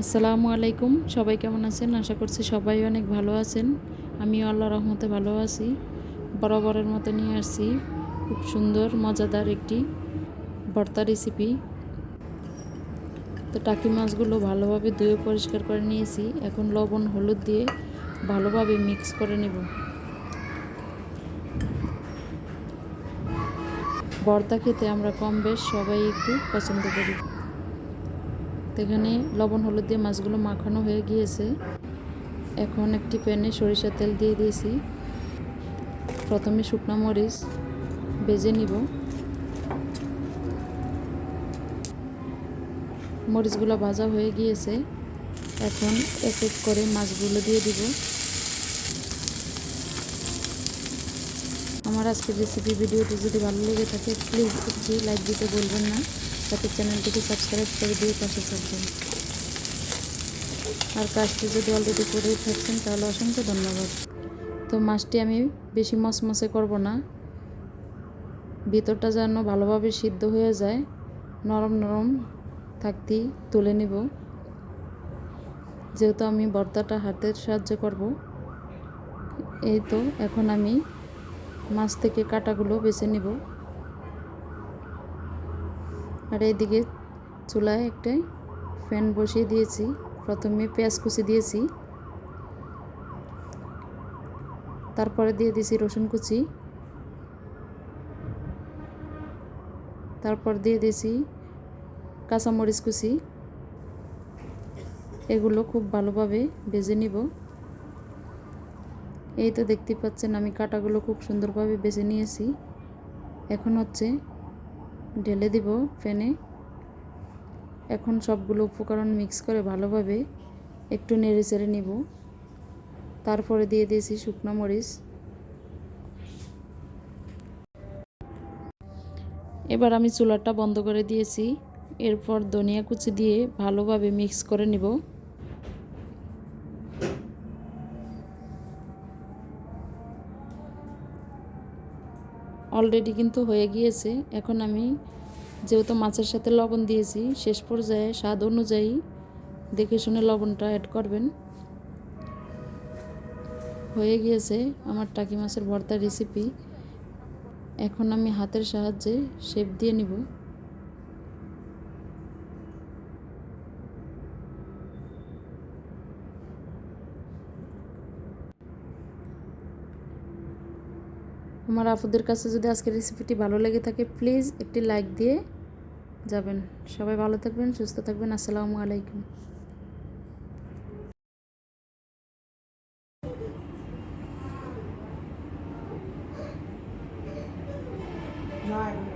আসসালামু আলাইকুম। সবাই কেমন আছেন? আশা করছি সবাই অনেক ভালো আছেন। আমি আল্লাহ রহমতে ভালো আছি। বরাবরের মতো নিয়ে আসছি। খুব সুন্দর, মজাদার একটি ভর্তা রেসিপি তো টাকি মাছগুলো ভালোভাবে ধুয়ে পরিষ্কার করে নিয়েছি। এখন লবণ, হলুদ দিয়ে ভালোভাবে মিক্স করে নেব। ভর্তা খেতে আমরা কম বেশ সবাই একটু পছন্দ করি। তো এখানে লবণ, হলুদ দিয়ে মাছগুলো মাখানো হয়ে গিয়েছে। এখন একটি প্যানে সরিষার তেল দিয়ে দিয়েছি। প্রথমে শুকনো মরিচ ভেজে নিব। মরিচগুলো ভাজা হয়ে গিয়েছে। এখন এক এক করে মাছগুলো দিয়ে দিব। আমার আজকের রেসিপি ভিডিওটি যদি ভালো লেগে থাকে প্লিজ একটি লাইক দিতে বলবেন না। সাথে চ্যানেলটিকে সাবস্ক্রাইব করে দিয়ে পাশে থাকবেন। আর কাজটি যদি অলরেডি করে থাকছেন, তাহলে অসংখ্য ধন্যবাদ। তো মাছটি আমি বেশি মসমসে করব না। ভিতরটা যেন ভালোভাবে সিদ্ধ হয়ে যায়, নরম নরম থাকতেই তুলে নেব। যেহেতু আমি ভর্তাটা হাতের সাহায্যে করব, এই তো এখন আমি মাছ থেকে কাটাগুলো বেছে নেব। আর এইদিকে চুলায় একটা ফ্যান বসিয়ে দিয়েছি। প্রথমে পেঁয়াজ কুচি দিয়েছি। তারপরে দিয়ে দিয়েছি রসুন কুচি। তারপর দিয়ে দিয়েছি কাঁচামরিচ কুচি। এগুলো খুব ভালোভাবে ভেজে নিব। এই তো দেখতে পাচ্ছেন আমি কাটাগুলো খুব সুন্দরভাবে বেছে নিয়েছি। এখন হচ্ছে ঢেলে দিব ফ্যানে। এখন সবগুলো উপকরণ মিক্স করে ভালোভাবে একটু নেড়ে চেড়ে নিব। তারপরে দিয়ে দিয়েছি শুকনো মরিচ। এবার আমি চুলাটা বন্ধ করে দিয়েছি। এরপর ধনিয়া কুচি দিয়ে ভালোভাবে মিক্স করে নিব। অলরেডি কিন্তু হয়ে গিয়েছে। এখন আমি যেহেতু মাছের সাথে লবণ দিয়েছি, শেষ পর্যায়ে স্বাদ অনুযায়ী দেখে শুনে লবণটা অ্যাড করবেন। হয়ে গিয়েছে আমার টাকি মাছের ভর্তা রেসিপি এখন আমি হাতের সাহায্যে শেপ দিয়ে নিব। আমার আপুদের কাছে যদি আজকের রেসিপিটি ভালো লেগে থাকে প্লিজ একটি লাইক দিয়ে যাবেন। সবাই ভালো থাকবেন, সুস্থ থাকবেন, আসসালামু আলাইকুম। নয়